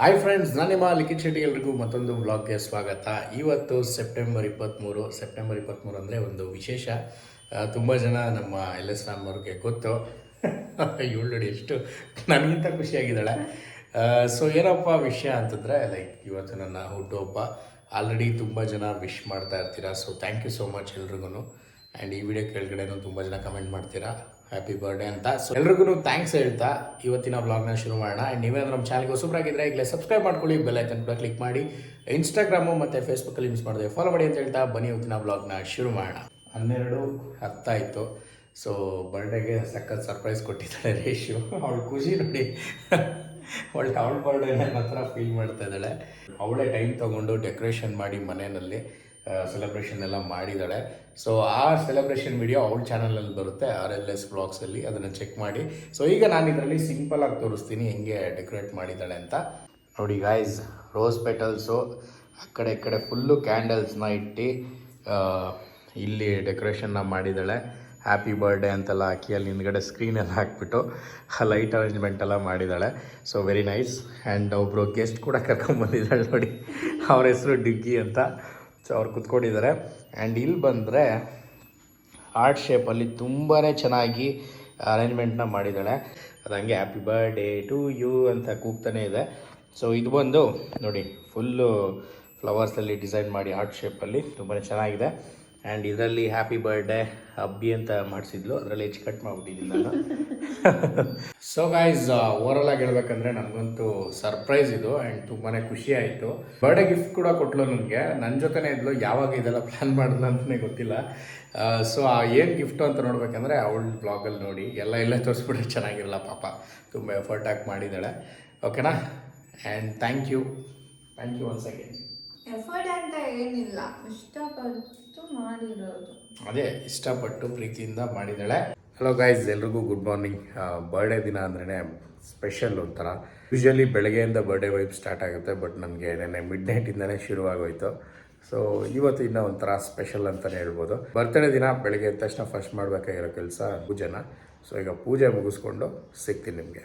Hi friends ನಾನು ನಿಮ್ಮ ಲಿಖಿತ್ ಶೆಟ್ಟಿ ಎಲ್ರಿಗೂ ಮತ್ತೊಂದು ಬ್ಲಾಗ್ಗೆ ಸ್ವಾಗತ. ಇವತ್ತು ಸೆಪ್ಟೆಂಬರ್ ಇಪ್ಪತ್ತ್ಮೂರು ಸೆಪ್ಟೆಂಬರ್ ಇಪ್ಪತ್ತ್ಮೂರು ಅಂದರೆ ಒಂದು ವಿಶೇಷ. ತುಂಬ ಜನ ನಮ್ಮ ಎಲ್ ಎಸ್ ರಾಮ್ ಅವ್ರಿಗೆ ಗೊತ್ತು. ಇವಳು ಎಷ್ಟು ನನಗಿಂತ ಖುಷಿಯಾಗಿದ್ದಾಳೆ. ಸೊ ಏನಪ್ಪ ವಿಷಯ ಅಂತಂದರೆ ಲೈಕ್ ಇವತ್ತು ನನ್ನ ಹುಟ್ಟುಹಬ್ಬ. ಆಲ್ರೆಡಿ ತುಂಬ ಜನ ವಿಶ್ ಮಾಡ್ತಾ ಇರ್ತೀರಾ. So thank you so much ಎಲ್ರಿಗೂ ಆ್ಯಂಡ್ ಈ ವಿಡಿಯೋ ಕೆಳಗಡೆನೂ ತುಂಬ ಜನ ಕಮೆಂಟ್ ಮಾಡ್ತೀರಾ. ಹ್ಯಾಪಿ ಬರ್ಡೇ ಅಂತ. ಸೊ ಎಲ್ರಿಗೂ ಥ್ಯಾಂಕ್ಸ್ ಹೇಳ್ತಾ ಇವತ್ತಿನ ಬ್ಲಾಗ್ನ ಶುರು ಮಾಡೋಣ. ಆ್ಯಂಡ್ ನೀವೇನಾದ್ರೂ ನಮ್ಮ ಚಾನಲ್ಗೆ ಹೊಸಬ್ರಾಗಿದ್ದರೆ ಈಗಲೇ ಸಬ್ಸ್ಕ್ರೈಬ್ ಮಾಡ್ಕೊಳ್ಳಿ ಬೆಲ್ ಐಕನ್ ಕೂಡ ಕ್ಲಿಕ್ ಮಾಡಿ. ಇನ್ಸ್ಟಾಗ್ರಾಮು ಮತ್ತು ಫೇಸ್ಬುಕ್ಕಲ್ಲಿ ಮಿಸ್ ಮಾಡಿದೆ ಫಾಲೋ ಮಾಡಿ ಅಂತ ಹೇಳ್ತಾ ಬನ್ನಿ ಇವತ್ತಿನ ಬ್ಲಾಗ್ನ ಶುರು ಮಾಡೋಣ. ಹನ್ನೆರಡು ಹತ್ತಾಯಿತು. ಸೊ ಬರ್ಡೇಗೆ ಸಖತ್ ಸರ್ಪ್ರೈಸ್ ಕೊಟ್ಟಿದ್ದಾಳೆ ರೇಷು. ಅವಳು ಖುಷಿ ನೋಡಿ. ಒಳ್ಳೆ ಅವಳ ಬರ್ಡೇ ನನ್ನ ಹತ್ರ ಫೀಲ್ ಮಾಡ್ತಾ ಇದ್ದಾಳೆ. ಅವಳೇ ಟೈಮ್ ತೊಗೊಂಡು ಡೆಕೋರೇಷನ್ ಮಾಡಿ ಮನೆಯಲ್ಲಿ. ಸೆಲೆಬ್ರೇಷನ್ ಎಲ್ಲ ಮಾಡಿದ್ದಾಳೆ ಸೊ ಆ ಸೆಲೆಬ್ರೇಷನ್ ವಿಡಿಯೋ ಅವಳ ಚಾನಲಲ್ಲಿ ಬರುತ್ತೆ ಆರ್ ಎಲ್ ಎಸ್ ಬ್ಲಾಗ್ಸಲ್ಲಿ ಅದನ್ನು ಚೆಕ್ ಮಾಡಿ. ಸೊ ಈಗ ನಾನು ಇದರಲ್ಲಿ ಸಿಂಪಲಾಗಿ ತೋರಿಸ್ತೀನಿ, ಹೆಂಗೆ ಡೆಕೋರೇಟ್ ಮಾಡಿದ್ದಾಳೆ ಅಂತ. ನೋಡಿ ಗಾಯ್ಸ್ ರೋಸ್ ಪೆಟಲ್ಸು ಆ ಕಡೆ ಈ ಕಡೆ ಫುಲ್ಲು ಕ್ಯಾಂಡಲ್ಸ್ನ ಇಟ್ಟು ಇಲ್ಲಿ ಡೆಕೋರೇಷನ್ನ ಮಾಡಿದ್ದಾಳೆ ಹ್ಯಾಪಿ ಬರ್ಡೇ ಅಂತೆಲ್ಲ ಹಾಕಿ, ಅಲ್ಲಿ ಹಿಂದ್ಗಡೆ ಸ್ಕ್ರೀನ್ ಎಲ್ಲ ಹಾಕ್ಬಿಟ್ಟು ಲೈಟ್ ಅರೇಂಜ್ಮೆಂಟ್ ಎಲ್ಲ ಮಾಡಿದ್ದಾಳೆ ಸೊ ವೆರಿ ನೈಸ್ ಆ್ಯಂಡ್ ಒಬ್ಬರು ಗೆಸ್ಟ್ ಕೂಡ ಕರ್ಕೊಂಬಂದಿದ್ದಾಳೆ ನೋಡಿ. ಅವ್ರ ಹೆಸರು ಡಿಗ್ಗಿ ಅಂತ. ಸೊ ಅವ್ರು ಕುತ್ಕೊಂಡಿದ್ದಾರೆ. ಆ್ಯಂಡ್ ಇಲ್ಲಿ ಬಂದರೆ ಆರ್ಟ್ ಶೇಪಲ್ಲಿ ತುಂಬಾ ಚೆನ್ನಾಗಿ ಅರೇಂಜ್ಮೆಂಟ್ನ ಮಾಡಿದ್ದಾಳೆ. ಅದು ಹಂಗೆ ಹ್ಯಾಪಿ ಬರ್ಡೇ ಟು ಯು ಅಂತ ಕೂಗ್ತಾನೆ ಇದೆ. ಸೊ ಇದು ಬಂದು ನೋಡಿ ಫುಲ್ಲು ಫ್ಲವರ್ಸಲ್ಲಿ ಡಿಸೈನ್ ಮಾಡಿ ಹಾರ್ಟ್ ಶೇಪಲ್ಲಿ ತುಂಬಾ ಚೆನ್ನಾಗಿದೆ. ಆ್ಯಂಡ್ ಇದರಲ್ಲಿ ಹ್ಯಾಪಿ ಬರ್ಡೇ ಹಬ್ಬಿ ಅಂತ ಮಾಡಿಸಿದ್ಲು. ಅದರಲ್ಲಿ ಹೆಚ್ಚು ಕಟ್ ಮಾಡಿಬಿಟ್ಟಿದ್ದೀನಿ ನಾನು. ಸೊ ಗಾಯ್ಸ್ ಓವರಲ್ ಆಗಿ ಹೇಳ್ಬೇಕಂದ್ರೆ ನನಗಂತೂ ಸರ್ಪ್ರೈಸ್ ಇದು ಆ್ಯಂಡ್ ತುಂಬಾ ಖುಷಿ ಆಯಿತು. ಬರ್ಡೇ ಗಿಫ್ಟ್ ಕೂಡ ಕೊಟ್ಲು ನನಗೆ. ನನ್ನ ಜೊತೆನೇ ಇದ್ಲು. ಯಾವಾಗ ಇದೆಲ್ಲ ಪ್ಲ್ಯಾನ್ ಮಾಡಿದ್ಲು ಅಂತಲೇ ಗೊತ್ತಿಲ್ಲ. ಸೊ ಆ ಏನು ಗಿಫ್ಟು ಅಂತ ನೋಡ್ಬೇಕಂದ್ರೆ ಅವಳ ಬ್ಲಾಗಲ್ಲಿ ನೋಡಿ. ಎಲ್ಲ ಎಲ್ಲ ತೋರಿಸ್ಬಿಟ್ರೆ ಚೆನ್ನಾಗಿರಲ್ಲ ಪಾಪ. ತುಂಬ ಎಫರ್ಟ್ ಹಾಕಿ ಮಾಡಿದ್ದಾಳೆ. ಓಕೆನಾ and thank you thank you once again effort ಅಂತ ಏನಿಲ್ಲ. ಮಾಡಿರೋದು. ಅದೇ ಇಷ್ಟಪಟ್ಟು ಪ್ರೀತಿಯಿಂದ ಮಾಡಿದ್ದಾಳೆ. ಹಲೋ ಗೈಸ್ ಎಲ್ರಿಗೂ ಗುಡ್ ಮಾರ್ನಿಂಗ್ ಬರ್ಡೇ ದಿನ ಅಂದ್ರೆ ಸ್ಪೆಷಲ್ ಒಂಥರ. ಯೂಶ್ವಲಿ ಬೆಳಗ್ಗೆಯಿಂದ ಬರ್ಡೇ ವೈಬ್ ಸ್ಟಾರ್ಟ್ ಆಗುತ್ತೆ ಬಟ್ ನನಗೆ ನೆನ್ನೆ ಮಿಡ್ ನೈಟಿಂದನೇ ಶುರುವಾಗೋಯ್ತು. ಸೊ ಇವತ್ತು ಇನ್ನೂ ಒಂಥರ ಸ್ಪೆಷಲ್ ಅಂತಲೇ ಹೇಳ್ಬೋದು. ಬರ್ತಡೇ ದಿನ ಬೆಳಗ್ಗೆ ಎದ್ದ ತಕ್ಷಣ ಫಸ್ಟ್ ಮಾಡಬೇಕಾಗಿರೋ ಕೆಲಸ ಪೂಜೆನ? ಸೊ ಈಗ ಪೂಜೆ ಮುಗಿಸ್ಕೊಂಡು ಸಿಗ್ತೀನಿ ನಿಮಗೆ.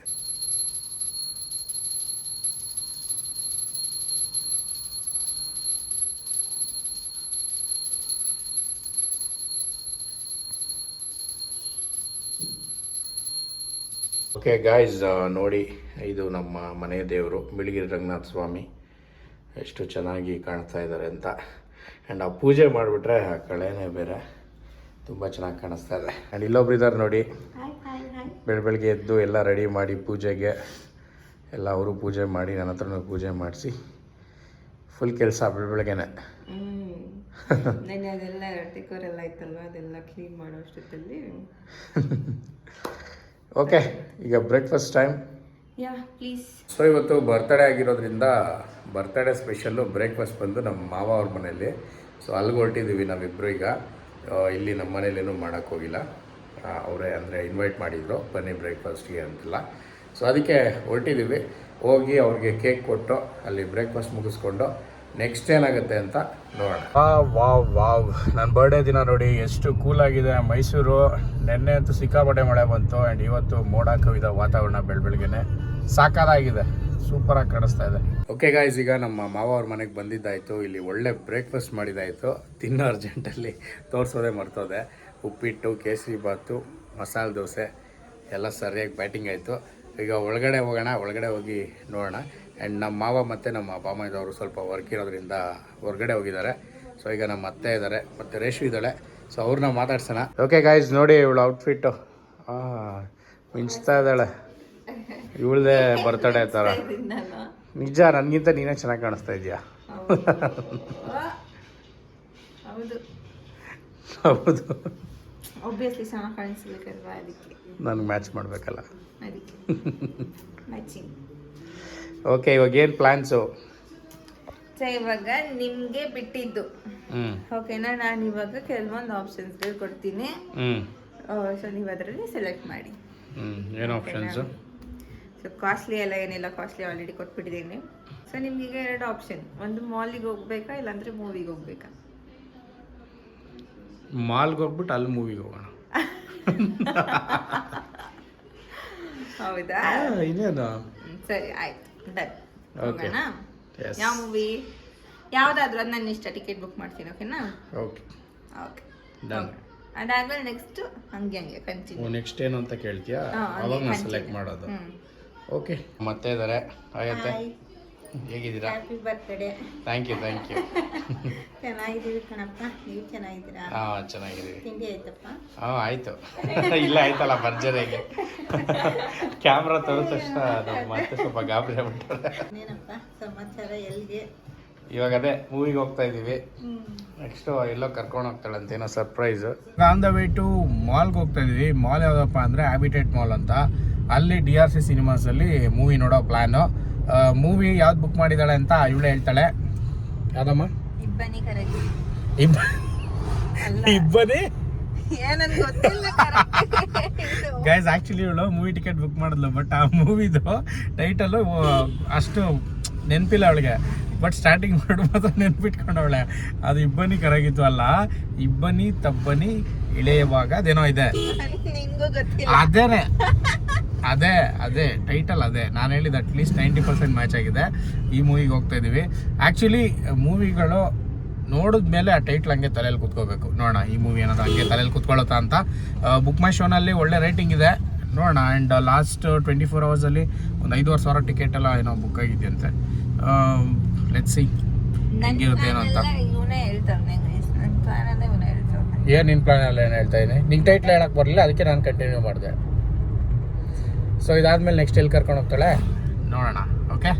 ಓಕೆ ಗಾಯ್ಸ್ ನೋಡಿ ಇದು ನಮ್ಮ ಮನೆ ದೇವರು ಬಿಳಿಗಿರಿ ರಂಗನಾಥ ಸ್ವಾಮಿ. ಎಷ್ಟು ಚೆನ್ನಾಗಿ ಕಾಣ್ತಾ ಇದ್ದಾರೆ ಅಂತ. ಆ್ಯಂಡ್ ಆ ಪೂಜೆ ಮಾಡಿಬಿಟ್ರೆ ಆ ಕಳೆನೇ ಬೇರೆ. ತುಂಬ ಚೆನ್ನಾಗಿ ಕಾಣಿಸ್ತಾ ಇದೆ. ಆ್ಯಂಡ್ ಇಲ್ಲೊಬ್ರು ಇದ್ದಾರೆ ನೋಡಿ. ಬೆಳ ಬೆಳಗ್ಗೆ ಎದ್ದು ಎಲ್ಲ ರೆಡಿ ಮಾಡಿ ಪೂಜೆಗೆ. ಎಲ್ಲ ಅವರು ಪೂಜೆ ಮಾಡಿ ನನ್ನ ಹತ್ರನೂ ಪೂಜೆ ಮಾಡಿಸಿ. ಫುಲ್ ಕೆಲಸ ಬೆಳ ಬೆಳಗ್ಗೆನೆ ಅದೆಲ್ಲ ಕ್ಲೀನ್ ಮಾಡೋ ಅಷ್ಟೊತ್ತಲ್ಲಿ. ಓಕೆ ಈಗ breakfast time yeah please so ಇವತ್ತು ಬರ್ತ್ಡೇ ಆಗಿರೋದ್ರಿಂದ ಬರ್ತ್ಡೇ ಸ್ಪೆಷಲ್ಲು ಬ್ರೇಕ್ಫಾಸ್ಟ್ ಬಂದು ನಮ್ಮ ಮಾವ ಅವ್ರ ಮನೆಯಲ್ಲಿ. ಸೊ ಅಲ್ಲಿಗೆ ಹೊರಟಿದ್ದೀವಿ ನಾವಿಬ್ಬರು ಈಗ. ಇಲ್ಲಿ ನಮ್ಮ ಮನೇಲೇನು ಮಾಡೋಕ್ಕೆ ಹೋಗಿಲ್ಲ. ಅವರೇ ಅಂದರೆ ಇನ್ವೈಟ್ ಮಾಡಿದರು ಬನ್ನಿ ಬ್ರೇಕ್ಫಾಸ್ಟ್ಗೆ ಅಂತೆಲ್ಲ. ಸೊ ಅದಕ್ಕೆ ಹೊರಟಿದ್ದೀವಿ ಹೋಗಿ ಅವ್ರಿಗೆ ಕೇಕ್ ಕೊಟ್ಟು ಅಲ್ಲಿ ಬ್ರೇಕ್ಫಾಸ್ಟ್ ಮುಗಿಸ್ಕೊಂಡು ನೆಕ್ಸ್ಟ್ ಏನಾಗುತ್ತೆ ಅಂತ ನೋಡೋಣ. ವಾವ್ ವಾವ್ ನನ್ನ ಬರ್ಡೇ ದಿನ ನೋಡಿ ಎಷ್ಟು ಕೂಲ್ ಆಗಿದೆ. ಮೈಸೂರು ನಿನ್ನೆ ಅಂತೂ ಸಿಕ್ಕಾಪಟ್ಟೆ ಮಳೆ ಬಂತು ಆ್ಯಂಡ್ ಇವತ್ತು ಮೋಡ ಕವಿದ ವಾತಾವರಣ ಬೆಳಬೆಳಗ್ಗೆನೆ ಸಾಕಾಗಿದೆ ಸೂಪರ್ ಆಗಿ ಕಾಣಿಸ್ತಾ ಇದೆ. ಓಕೆ ಗಾಯ್ಸ್ ಈಗ ನಮ್ಮ ಮಾವ ಅವ್ರ ಮನೆಗೆ ಬಂದಿದ್ದಾಯ್ತು. ಇಲ್ಲಿ ಒಳ್ಳೆ ಬ್ರೇಕ್ಫಾಸ್ಟ್ ಮಾಡಿದ್ದಾಯಿತು ತಿನ್ನೋ ಅರ್ಜೆಂಟಲ್ಲಿ ತೋರಿಸೋದೆ ಮರ್ತೋದೆ. ಉಪ್ಪಿಟ್ಟು ಕೇಸರಿ ಬಾತು ಮಸಾಲೆ ದೋಸೆ ಎಲ್ಲ ಸರಿಯಾಗಿ ಬ್ಯಾಟಿಂಗ್ ಆಯಿತು. ಈಗ ಒಳಗಡೆ ಹೋಗೋಣ ಒಳಗಡೆ ಹೋಗಿ ನೋಡೋಣ. ಆ್ಯಂಡ್ ನಮ್ಮ ಮಾವ ಮತ್ತು ನಮ್ಮ ಬಾಮೈದವರು ಸ್ವಲ್ಪ ವರ್ಕ್ ಇರೋದ್ರಿಂದ ಹೊರಗಡೆ ಹೋಗಿದ್ದಾರೆ. ಸೊ ಈಗ ನಮ್ಮ ಅತ್ತೆ ಇದ್ದಾರೆ ಮತ್ತು ರೇಷ್ಮಿ ಇದ್ದಾಳೆ. ಸೊ ಅವ್ರನ್ನ ಮಾತಾಡ್ಸೋಣ. ಓಕೆ ಗಾಯ್ಸ್ ನೋಡಿ ಇವಳು ಔಟ್ಫಿಟ್ಟು ಮಿಂಚ್ತಾ ಇದ್ದಾಳೆ. ಇವಳದೇ ಬರ್ತಡೇ ಥರ ನಿಜ ನನಗಿಂತ ನೀನೇ ಚೆನ್ನಾಗಿ ಕಾಣಿಸ್ತಾ ಇದೆಯಾ ಹೌದು. ಹೌದು. ಒಬ್ವಿಯಸ್ಲಿ ಚೆನ್ನಾಗಿ ಕಾಣಿಸ್ಬೇಕಲ್ವಾ ಅದಕ್ಕೆ? ನನಗೆ ಮ್ಯಾಚ್ ಮಾಡಬೇಕಲ್ಲ. ಅದಕ್ಕೆ. ಮ್ಯಾಚಿಂಗ್ ಓಕೆ ಇವಾಗ ಏನು ಪ್ಲಾನ್ಸು ಇವಾಗ ನಿಮಗೆ ಬಿಟ್ಟಿದ್ದು. ಓಕೆನಾ ನಾನು ಇವಾಗ ಕೆಲವೊಂದು ಆಪ್ಷನ್ಸ್ಗಳು ಕೊಡ್ತೀನಿ. ಸೊ ನೀವು ಅದರಲ್ಲಿ ಸೆಲೆಕ್ಟ್ ಮಾಡಿ. ಏನು ಆಪ್ಷನ್ಸು ಸೊ ಕಾಸ್ಟ್ಲಿ ಎಲ್ಲ ಏನಿಲ್ಲ ಕಾಸ್ಟ್ಲಿ ಆಲ್ರೆಡಿ ಕೊಟ್ಬಿಟ್ಟಿದ್ದೀನಿ. ಸೊ ನಿಮ್ಗೆ ಎರಡು ಆಪ್ಷನ್ ಒಂದು ಮಾಲಿಗೆ ಹೋಗ್ಬೇಕಾ ಇಲ್ಲಾಂದ್ರೆ ಮೂವಿಗೆ ಹೋಗ್ಬೇಕಾ? ಮಾಲ್ಗೆ ಹೋಗ್ಬಿಟ್ಟು ಅಲ್ಲಿ ಮೂವಿಗೆ ಹೋಗೋಣ. ಹೌದಾ? ಇನ್ನೇನು? ಸರಿ ಆಯ್ತು. Done Okay. ಹೋಗೋಣ Yes. ಯಾವ ಮೂವಿ ಯಾವ್ದಾದ್ರು ಅದು ನನ್ನ ಇಷ್ಟ ಟಿಕೆಟ್ ಬುಕ್ ಮಾಡ್ತೀನಿ ಓಕೆನಾ ಓಕೆ ಓಕೆ ಡನ್ ಅದಾದ್ಮೇಲೆ ನೆಕ್ಸ್ಟ್ ಹಂಗೆ ಹಂಗೆ ಕಂಟಿನ್ಯೂ ನೆಕ್ಸ್ಟ್ ಏನು ಅಂತ ಕೇಳ್ತೀಯಾ? ಹಾ, ಅವಾಗ ಹಂಗೆ ನಾನು ಸೆಲೆಕ್ಟ್ ಮಾಡೋದು. ಹ್ಮ್. ಓಕೆ ಮತ್ತೆ ಇದ್ದಾರೆ ಆಗತ್ತೆ ಹೇಗಿದ್ದೀರಾ? Happy birthday thank you thank you ಚೆನ್ನಾಗಿದ್ದೀವಿ ಕಣಪ್ಪ. ನೀವು ಚೆನ್ನಾಗಿದ್ದೀರಾ? ಹಾಂ ಚೆನ್ನಾಗಿದ್ದೀವಿ. ತಿಂಡಿ ಆಯ್ತಪ್ಪ? ಹಾಂ ಆಯಿತು. ಇಲ್ಲ ಆಯ್ತಲ್ಲ ಭರ್ಜರಿಯಾಗಿ ಕ್ಯಾಮ್ರಾ ತೋರಿದ ತಕ್ಷಣ ನಮ್ಮ ಮತ್ತೆ ಸ್ವಲ್ಪ ಗಾಬರಿ ಆಗ್ಬಿಟ್ಟಾರೆ ಏನಪ್ಪ ಸಮಾಚಾರ ಎಲ್ಲಿಗೆ ಇವಾಗ ಅದೇ ಮೂವಿಗೆ ಹೋಗ್ತಾ ಇದ್ದೀವಿ. ನೆಕ್ಸ್ಟ್ ಎಲ್ಲೋ ಕರ್ಕೊಂಡು ಹೋಗ್ತಾಳಂತ ಏನೋ surprise on the way to ಮಾಲ್ಗೆ ಹೋಗ್ತಾ ಇದೀವಿ ಮಾಲ್ ಯಾವ್ದಪ್ಪ ಅಂದ್ರೆ ಹ್ಯಾಬಿಟೇಟ್ ಮಾಲ್ ಅಂತ. ಅಲ್ಲಿ ಡಿ ಆರ್ ಸಿ ಸಿನಿಮಾಸ್ ಅಲ್ಲಿ ಮೂವಿ ನೋಡೋ ಪ್ಲಾನು ಮೂವಿ ಯಾವ್ದು ಬುಕ್ ಮಾಡಿದಾಳೆ ಅಂತ ಇವಳು ಹೇಳ್ತಾಳೆ. ಯಾವ್ದಮ್ಮ? ಇಬ್ಬನಿ ಗೈಸ್ ಆಕ್ಚುಲಿ ಇವಳು ಮೂವಿ ಟಿಕೆಟ್ ಬುಕ್ ಮಾಡಿದ್ಲು ಬಟ್ ಆ ಮೂವಿದು ಟೈಟಲ್ ಅಷ್ಟು ನೆನಪಿಲ್ಲ ಅವಳಿಗೆ. ಬಟ್ ಸ್ಟಾರ್ಟಿಂಗ್ ಮಾಡಿ ಮಾತ್ರ ನೆನ್ಪಿಟ್ಕೊಂಡವಳೆ ಅದು ಇಬ್ಬನಿ ಕರಗಿತ್ತು ಅಲ್ಲ ಇಬ್ಬನಿ ತಬ್ಬನಿ ಇಳೆಯುವಾಗ ಅದೇನೋ ಇದೆ. ಅದೇನೆ. ಅದೇ ಅದೇ ಟೈಟಲ್ ಅದೇ. ನಾನು ಹೇಳಿದ ಅಟ್ಲೀಸ್ಟ್ ನೈಂಟಿ ಪರ್ಸೆಂಟ್ ಮ್ಯಾಚ್ ಆಗಿದೆ. ಈ ಮೂವಿಗೆ ಹೋಗ್ತಾ ಇದ್ದೀವಿ ಆ್ಯಕ್ಚುಲಿ ಮೂವಿಗಳು ನೋಡಿದ್ಮೇಲೆ ಆ ಟೈಟ್ಲ್ ಹಂಗೆ ತಲೆಯಲ್ಲಿ ಕುತ್ಕೋಬೇಕು. ನೋಡೋಣ ಈ ಮೂವಿ ಏನಾದ್ರು ಹಂಗೆ ತಲೆಯಲ್ಲಿ ಕುತ್ಕೊಳ್ಳುತ್ತಾ ಅಂತ. ಬುಕ್ ಮೈ ಶೋನಲ್ಲಿ ಒಳ್ಳೆ ರೇಟಿಂಗ್ ಇದೆ. ನೋಡೋಣ ಆ್ಯಂಡ್ ಲಾಸ್ಟ್ ಟ್ವೆಂಟಿ ಫೋರ್ ಅವರ್ಸಲ್ಲಿ ಒಂದು ಐದುವರೆ ಸಾವಿರ ಟಿಕೆಟ್ ಎಲ್ಲ ಏನೋ ಬುಕ್ ಆಗಿದೆಯಂತೆ. ಲೆಟ್ ಸಿ ಹೆಂಗಿರುತ್ತೆ ಏನೋ ಅಂತ. ಏನು ನಿನ್ನ ಪ್ಲಾನ್ ಎಲ್ಲ ಏನು ಹೇಳ್ತಾ ಇದ್ದೀನಿ ನಿಂಗೆ ಟೈಟ್ಲ್ ಹೇಳಕ್ಕೆ ಬರಲಿಲ್ಲ ಅದಕ್ಕೆ ನಾನು ಕಂಟಿನ್ಯೂ ಮಾಡಿದೆ. ಸೊ ಇದಾದ್ಮೇಲೆ ನೆಕ್ಸ್ಟ್ ಎಲ್ಲಿ ಕರ್ಕೊಂಡು ಹೋಗ್ತಾಳೆ? ನೋಡೋಣ ಓಕೆ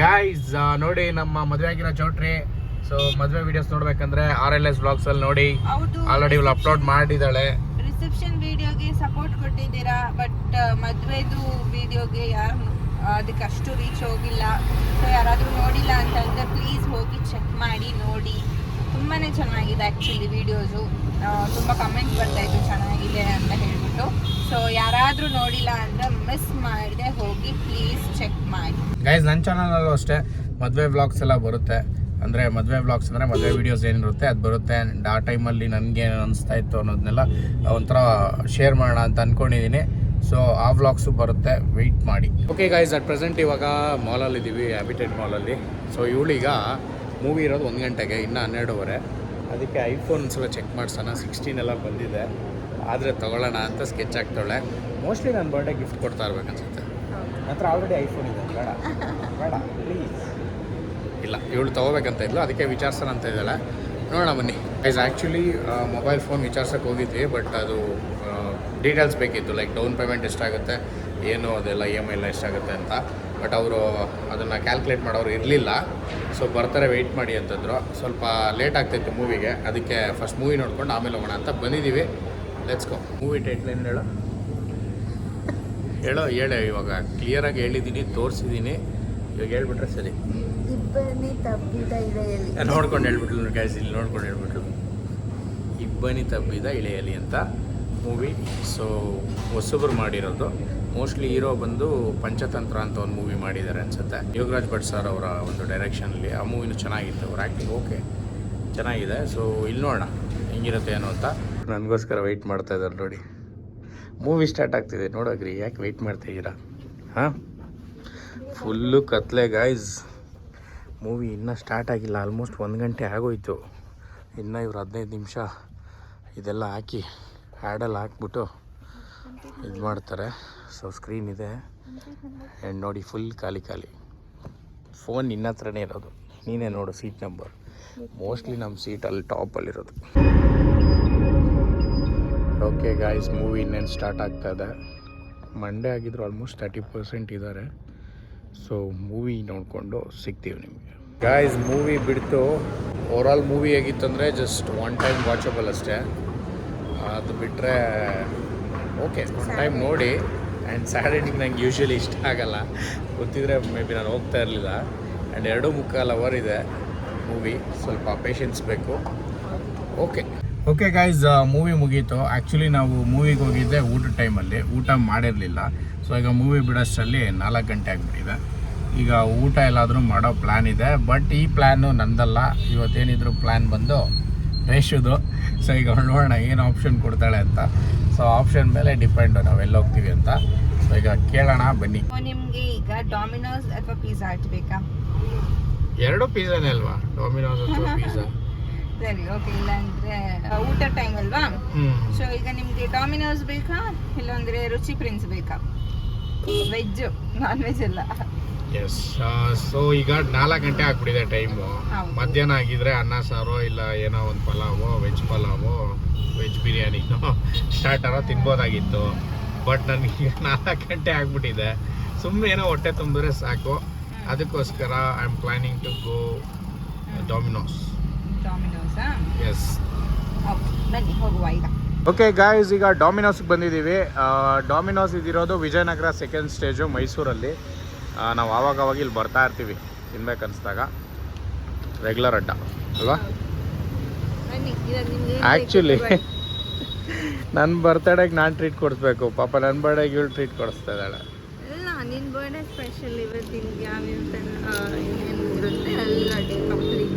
ಗಾಯ್ಸ್ ನೋಡಿ ನಮ್ಮ ಮದುವೆ ಆಗಿರೋ ಚೌಟ್ರಿ. ಸೊ ಮದುವೆ ವಿಡಿಯೋಸ್ ನೋಡ್ಬೇಕಂದ್ರೆ ಆರ್ ಎಲ್ ಎಸ್ ಬ್ಲಾಗ್ಸ್ ಅಲ್ಲಿ ನೋಡಿ. ಹೌದು ಆಲ್ರೆಡಿ ಇವ್ಳು ಅಪ್ಲೋಡ್ ಮಾಡಿದ್ದಾಳೆ. ರಿಸೆಪ್ಷನ್ ವಿಡಿಯೋಗೆ ಸಪೋರ್ಟ್ ಕೊಟ್ಟಿದ್ದೀರಾ ಬಟ್ ಮದುವೆದು ವಿಡಿಯೋಗೆ ಯಾರು ಅದಕ್ಕೆ ಅಷ್ಟು ರೀಚ್ ಹೋಗಿಲ್ಲ. ಸೊ ಯಾರಾದರೂ ನೋಡಿಲ್ಲ ಅಂತಂದರೆ ಪ್ಲೀಸ್ ಹೋಗಿ ಚೆಕ್ ಮಾಡಿ ನೋಡಿ. ತುಂಬಾ ಚೆನ್ನಾಗಿದೆ ಆ್ಯಕ್ಚುಲಿ ವಿಡಿಯೋಸು ತುಂಬ ಕಮೆಂಟ್ ಬರ್ತಾಯಿತ್ತು ಚೆನ್ನಾಗಿದೆ ಅಂತ ಹೇಳ್ಬಿಟ್ಟು. ನೋಡಿಲ್ಲ ಅಂದರೆ ಮಿಸ್ ಮಾಡಿದೆ ಹೋಗಿ ಪ್ಲೀಸ್ ಚೆಕ್ ಮಾಡಿ. ಗೈಸ್ ನನ್ನ ಚಾನಲಲ್ಲೂ ಅಷ್ಟೇ ಮದುವೆ ಬ್ಲಾಗ್ಸ್ ಎಲ್ಲ ಬರುತ್ತೆ. ಅಂದರೆ ಮದುವೆ ಬ್ಲಾಗ್ಸ್ ಅಂದರೆ ಮದುವೆ ವೀಡಿಯೋಸ್ ಏನಿರುತ್ತೆ, ಅದು ಬರುತ್ತೆ. ಆ್ಯಂಡ್ ಆ ಟೈಮಲ್ಲಿ ನನಗೆ ಅನಿಸ್ತಾ ಇತ್ತು ಅನ್ನೋದನ್ನೆಲ್ಲ ಒಂಥರ ಶೇರ್ ಮಾಡೋಣ ಅಂತ ಅಂದ್ಕೊಂಡಿದ್ದೀನಿ ಸೊ ಆ ವ್ಲಾಗ್ಸು ಬರುತ್ತೆ. ವೆಯ್ಟ್ ಮಾಡಿ. ಓಕೆ ಗೈಸ್ ಅಟ್ ಪ್ರೆಸೆಂಟ್ ಇವಾಗ ಮಾಲಲ್ಲಿ ಇದ್ದೀವಿ ಮಾಲ್ ಮಾಲಲ್ಲಿ ಸೊ ಇವಳೀಗ ಮೂವಿ ಇರೋದು ಒಂದು ಗಂಟೆಗೆ, ಇನ್ನೂ ಹನ್ನೆರಡುವರೆ. ಅದಕ್ಕೆ ಐಫೋನ್ ಸ್ವಲ್ಪ ಚೆಕ್ ಮಾಡ್ಸೋಣ. ಸಿಕ್ಸ್ಟೀನ್ ಎಲ್ಲ ಬಂದಿದೆ. ಆದರೆ ತೊಗೊಳ್ಳೋಣ ಅಂತ ಸ್ಕೆಚ್ ಆಗ್ತಾಳೆ ಮೋಸ್ಟ್ಲಿ ನನ್ನ ಬರ್ಡೇ ಗಿಫ್ಟ್ ಕೊಡ್ತಾ ಇರ್ಬೇಕನ್ಸುತ್ತೆ ಹತ್ರ ಆಲ್ರೆಡಿ ಐಫೋನ್ ಇದೆ. ಬೇಡ. ಬೇಡ ಪ್ಲೀಸ್ ಇಲ್ಲ ಇವಳು ತೊಗೋಬೇಕಂತ ಇದ್ಲು. ಅದಕ್ಕೆ ವಿಚಾರಿಸೋಣ ಅಂತ ಇದ್ದಾಳೆ. ನೋಡೋಣ ಬನ್ನಿ. ಐಸ್ ಆ್ಯಕ್ಚುಲಿ ಮೊಬೈಲ್ ಫೋನ್ ವಿಚಾರ್ಸಕ್ಕೆ ಹೋಗಿದ್ವಿ ಬಟ್ ಅದು ಡೀಟೇಲ್ಸ್ ಬೇಕಿತ್ತು. ಲೈಕ್ ಡೌನ್ ಪೇಮೆಂಟ್ ಎಷ್ಟಾಗುತ್ತೆ ಏನು ಅದೆಲ್ಲ ಇ ಎಂ ಐ ಎಲ್ಲ ಎಷ್ಟಾಗುತ್ತೆ ಅಂತ. ಬಟ್ ಅವರು ಅದನ್ನು ಕ್ಯಾಲ್ಕುಲೇಟ್ ಮಾಡೋರು ಇರಲಿಲ್ಲ. ಸೊ ಬರ್ತಾರೆ ವೆಯ್ಟ್ ಮಾಡಿ ಅಂತಂದರು. ಸ್ವಲ್ಪ ಲೇಟ್ ಆಗ್ತಾಯಿತ್ತು ಮೂವಿಗೆ ಅದಕ್ಕೆ ಫಸ್ಟ್ ಮೂವಿ ನೋಡ್ಕೊಂಡು ಆಮೇಲೆ ಹೋಗೋಣ ಅಂತ ಬಂದಿದ್ದೀವಿ ಲೆಟ್ಸ್ ಗೋ ಮೂವಿ ಟೈಟ್ಲೇನು ಹೇಳೋ? ಹೇಳೋ ಹೇಳ ಇವಾಗ ಕ್ಲಿಯರಾಗಿ ಹೇಳಿದ್ದೀನಿ ತೋರಿಸಿದ್ದೀನಿ ಇವಾಗ ಹೇಳ್ಬಿಟ್ರೆ ಸರಿ. ಇಬ್ಬನಿ ತಬ್ಬಿದ ಇಳೆಯಲ್ಲಿ ನೋಡ್ಕೊಂಡು ಹೇಳ್ಬಿಟ್ಲು ಗ್ಯಾಸ್ ಇಲ್ಲಿ ನೋಡ್ಕೊಂಡು ಹೇಳ್ಬಿಟ್ಲು. ಇಬ್ಬನಿ ತಬ್ಬಿದ ಇಳೆಯಲಿ ಅಂತ ಮೂವಿ ಸೊ ಹೊಸಬ್ರು ಮಾಡಿರೋದು. ಮೋಸ್ಟ್ಲಿ ಹೀರೋ ಬಂದು ಪಂಚತಂತ್ರ ಅಂತ ಒಂದು ಮೂವಿ ಮಾಡಿದ್ದಾರೆ ಅನ್ಸುತ್ತೆ. ಯೋಗರಾಜ್ ಭಟ್ ಸರ್ ಅವರ ಒಂದು ಡೈರೆಕ್ಷನಲ್ಲಿ ಆ ಮೂವಿನೂ ಚೆನ್ನಾಗಿತ್ತು. ಅವ್ರ ಆ್ಯಕ್ಟಿಂಗ್ ಓಕೆ ಚೆನ್ನಾಗಿದೆ. ಸೊ ಇಲ್ಲಿ ನೋಡೋಣ. ಹೆಂಗಿರುತ್ತೆ ಏನು ಅಂತ. ನನಗೋಸ್ಕರ ವೆಯ್ಟ್ ಮಾಡ್ತಾ ಇದ್ದಾರೆ ನೋಡಿ. ಮೂವಿ ಸ್ಟಾರ್ಟ್ ಆಗ್ತಿದೆ. ನೋಡೋಗ್ರಿ ಯಾಕೆ ವೆಯ್ಟ್ ಮಾಡ್ತಾ ಇದ್ದೀರಾ? ಹಾಂ? ಫುಲ್ಲು ಕತ್ಲೆ ಗಾಯ್ಸ್ ಮೂವಿ ಇನ್ನೂ ಸ್ಟಾರ್ಟ್ ಆಗಿಲ್ಲ. ಆಲ್ಮೋಸ್ಟ್ ಒಂದು ಗಂಟೆ ಆಗೋಯ್ತು. ಇನ್ನೂ ಇವ್ರು ಹದಿನೈದು ನಿಮಿಷ ಇದೆಲ್ಲ ಹಾಕಿ ಹ್ಯಾಡಲ್ಲಿ ಹಾಕ್ಬಿಟ್ಟು ಇದು ಮಾಡ್ತಾರೆ. ಸೊ ಸ್ಕ್ರೀನ್ ಇದೆ. ಆ್ಯಂಡ್ ನೋಡಿ ಫುಲ್ ಖಾಲಿ ಖಾಲಿ. ಫೋನ್ ನಿನ್ನ ಹತ್ರನೇ ಇರೋದು. ನೀನೇ ನೋಡು ಸೀಟ್ ನಂಬರ್ ಮೋಸ್ಟ್ಲಿ ನಮ್ಮ ಸೀಟ್ ಅಲ್ಲಿ ಟಾಪಲ್ಲಿರೋದು ಓಕೆ ಗಾಯ್ಸ್ ಮೂವಿ ಇನ್ನೇನು ಸ್ಟಾರ್ಟ್ ಆಗ್ತಾ ಇದೆ. ಮಂಡೇ ಆಗಿದ್ರು ಆಲ್ಮೋಸ್ಟ್ ತರ್ಟಿ ಪರ್ಸೆಂಟ್ ಇದ್ದಾರೆ ಸೊ ಮೂವಿ ನೋಡಿಕೊಂಡು ಸಿಗ್ತೀವಿ ನಿಮಗೆ. ಗಾಯ್ಸ್ ಮೂವಿ ಬಿಡ್ತು. ಓವರಾಲ್ ಮೂವಿ ಹೇಗಿತ್ತಂದರೆ ಜಸ್ಟ್ ಒನ್ ಟೈಮ್ ವಾಚಬಲ್ ಅಷ್ಟೇ. ಅದು ಬಿಟ್ಟರೆ ಓಕೆ ಒನ್ ಟೈಮ್ ನೋಡಿ. ಆ್ಯಂಡ್ ಸ್ಯಾಟರ್ಡೇಗೆ ನಂಗೆ ಯೂಶ್ವಲಿ ಇಷ್ಟ ಆಗಲ್ಲ. ಗೊತ್ತಿದ್ರೆ ಮೇ ಬಿ ನಾನು ಹೋಗ್ತಾ ಇರಲಿಲ್ಲ. ಆ್ಯಂಡ್ ಎರಡು ಮುಕ್ಕಾಲು ಅವರ್ ಇದೆ ಮೂವಿ ಸ್ವಲ್ಪ ಪೇಷನ್ಸ್ ಬೇಕು. ಓಕೆ ಓಕೆ ಗೈಸ್ ಮೂವಿ ಮುಗೀತು. ಆ್ಯಕ್ಚುಲಿ ನಾವು ಮೂವಿಗೆ ಹೋಗಿದ್ದೆ ಊಟದ ಟೈಮಲ್ಲಿ ಊಟ ಮಾಡಿರಲಿಲ್ಲ. ಸೊ ಈಗ ಮೂವಿ ಬಿಡೋಷ್ಟರಲ್ಲಿ ನಾಲ್ಕು ಗಂಟೆ ಆಗಿಬಿಟ್ಟಿದೆ. ಈಗ ಊಟ ಎಲ್ಲಾದರೂ ಮಾಡೋ ಪ್ಲ್ಯಾನ್ ಇದೆ. ಬಟ್ ಈ ಪ್ಲ್ಯಾನು ನಂದಲ್ಲ. ಇವತ್ತೇನಿದ್ರು ಪ್ಲ್ಯಾನ್ ಬಂದು ರೇಷುದು ಸೊ ಈಗ ನೋಡೋಣ ಏನು ಆಪ್ಷನ್ ಕೊಡ್ತಾಳೆ ಅಂತ. ಸೊ ಆಪ್ಷನ್ ಮೇಲೆ ಡಿಪೆಂಡು ನಾವು ಎಲ್ಲಿ ಹೋಗ್ತೀವಿ ಅಂತ. ಈಗ ಕೇಳೋಣ ಬನ್ನಿ. ನಿಮಗೆ ಈಗ ಡಾಮಿನೋಸ್ ಅಥವಾ ಪಿಜ್ಜಾ ಹಟ್ ಬೇಕಾ ಎರಡು ಪಿಜ್ಜಾನೇ ಅಲ್ವಾ? ಡಾಮಿನೋಸ್ ಅಥವಾ ಪಿಜ್ಜಾ ಸರಿ ಓಕೆ ಇಲ್ಲ ಅಂದ್ರೆ ಊಟ ಟೈಮ್ ಅಲ್ವಾ? ಸೊ ಈಗ ನಿಮ್ಗೆ ಡಾಮಿನೋಸ್ ಬೇಕಾ? ಇಲ್ಲಾಂದ್ರೆ ರುಚಿ ಪ್ರಿನ್ಸ್ ಬೇಕಾ? ವೆಜ್ ನಾನ್ ವೆಜ್ ಎಲ್ಲ ಎಸ್ ಸೊ ಈಗ ನಾಲ್ಕು ಗಂಟೆ ಆಗ್ಬಿಟ್ಟಿದೆ ಟೈಮು. ಮಧ್ಯಾಹ್ನ ಆಗಿದ್ರೆ ಅನ್ನ ಸಾರು ಇಲ್ಲ ಏನೋ ಒಂದು ಪಲಾವು ವೆಜ್ ಪಲಾವು ವೆಜ್ ಬಿರಿಯಾನಿನೋ ಸ್ಟಾರ್ಟರೋ ತಿನ್ಬೋದಾಗಿತ್ತು. ಬಟ್ ನನಗೆ ನಾಲ್ಕು ಗಂಟೆ ಆಗ್ಬಿಟ್ಟಿದೆ. ಸುಮ್ಮನೆ ಏನೋ ಹೊಟ್ಟೆ ತುಂಬಿದ್ರೆ ಸಾಕು. ಅದಕ್ಕೋಸ್ಕರ I am planning to go Domino's ಡಾಮಿನೋಸಾ yes okay ಬನ್ನಿ ಹೋಗುವ ಈಗ. ಓಕೆ ಗಾಯ್ಸ್ ಈಗ ಡಾಮಿನೋಸ್ಗೆ ಬಂದಿದ್ದೀವಿ. ಡಾಮಿನೋಸ್ ಇದಿರೋದು ವಿಜಯನಗರ ಸೆಕೆಂಡ್ ಸ್ಟೇಜು ಮೈಸೂರಲ್ಲಿ. ನಾವು ಆವಾಗ ಅವಾಗ ಇಲ್ಲಿ ಬರ್ತಾ ಇರ್ತೀವಿ. ತಿನ್ಬೇಕು ಅನಿಸ್ದಾಗ. ರೆಗ್ಯುಲರ್ ಅಡ್ಡ ಅಲ್ವಾ? ಆ್ಯಕ್ಚುಲಿ ನನ್ನ ಬರ್ತಡೇಗೆ ನಾನು ಟ್ರೀಟ್ ಕೊಡಿಸ್ಬೇಕು. ಪಾಪ ನನ್ನ ಬರ್ಡೇಗೆ ಇವಳು ಟ್ರೀಟ್ ಕೊಡಿಸ್ತಾ ಇದ್ದಾಳೆ. ಇಲ್ಲ ನಿನ್ನ ಬರ್ಡೇ ಸ್ಪೆಷಲ್ ಇವತ್ತಿನ ಯಾವ ಎಲ್ಲ ಡೇ ಕಂಪ್ಲೀಟ್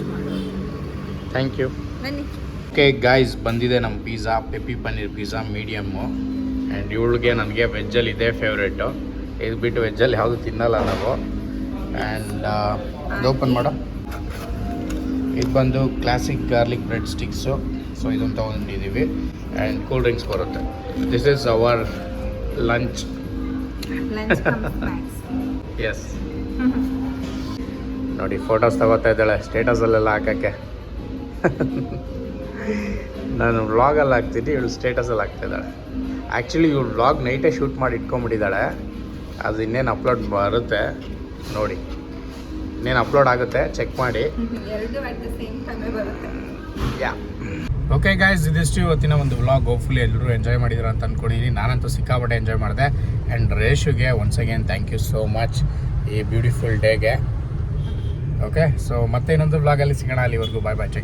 ಥ್ಯಾಂಕ್ ಯು ಬನ್ನಿ. ಓಕೆ ಗಾಯ್ಸ್ ಬಂದಿದೆ ನಮ್ಮ pizza peppy paneer pizza medium and ಇವಳಿಗೆ ನನಗೆ ವೆಜ್ಜಲ್ಲಿ ಇದೇ ಫೇವ್ರೇಟು ಇದು ಬಿಟ್ಟು ವೆಜ್ಜಲ್ಲಿ ಯಾವುದು ತಿನ್ನಲ್ಲ ನಾವು. ಆ್ಯಂಡ್ ಇದು ಓಪನ್ ಮಾಡೋ. ಇದು ಬಂದು classic garlic bread sticks so ಇದನ್ನು ತೊಗೊಂಡಿದ್ದೀವಿ ಆ್ಯಂಡ್ ಕೂಲ್ ಡ್ರಿಂಕ್ಸ್ ಬರುತ್ತೆ this is our lunch yes ನೋಡಿ ಫೋಟೋಸ್ ತಗೋತಾ ಇದ್ದಾಳೆ. ಸ್ಟೇಟಸಲ್ಲೆಲ್ಲ ಹಾಕೋಕ್ಕೆ. ನಾನು ವ್ಲಾಗಲ್ಲಿ ಹಾಕ್ತೀನಿ ಇವಳು ಸ್ಟೇಟಸಲ್ಲಿ ಹಾಕ್ತಿದ್ದಾಳೆ. ಆ್ಯಕ್ಚುಲಿ ಇವಳು ವ್ಲಾಗ್ ನೈಟೇ ಶೂಟ್ ಮಾಡಿ ಇಟ್ಕೊಂಬಿಟ್ಟಿದ್ದಾಳೆ ಅದು ಇನ್ನೇನು ಅಪ್ಲೋಡ್ ಬರುತ್ತೆ ನೋಡಿ. ಇನ್ನೇನು ಅಪ್ಲೋಡ್ ಆಗುತ್ತೆ ಚೆಕ್ ಮಾಡಿ. ಯಾ ಓಕೆ ಗಾಯ್ಸ್ ಇದಿಷ್ಟು ಇವತ್ತಿನ ಒಂದು ವ್ಲಾಗ್. ಹೋಪ್ಫುಲಿ ಎಲ್ಲರೂ ಎಂಜಾಯ್ ಮಾಡಿದ್ರು ಅಂತ ಅಂದ್ಕೊಂಡಿದ್ದೀನಿ ನಾನಂತೂ ಸಿಕ್ಕಾಪಟ್ಟೆ ಎಂಜಾಯ್ ಮಾಡಿದೆ. And ರೇಷುಗೆ once again thank you so much ಈ ಬ್ಯೂಟಿಫುಲ್ ಡೇಗೆ ಓಕೆ ಸೊ ಮತ್ತೆ ಇನ್ನೊಂದು ವ್ಲಾಗಲ್ಲಿ ಸಿಗೋಣ. ಅಲ್ಲಿವರೆಗೂ ಬಾಯ್ ಬಾಯ್ ಚೆಕ್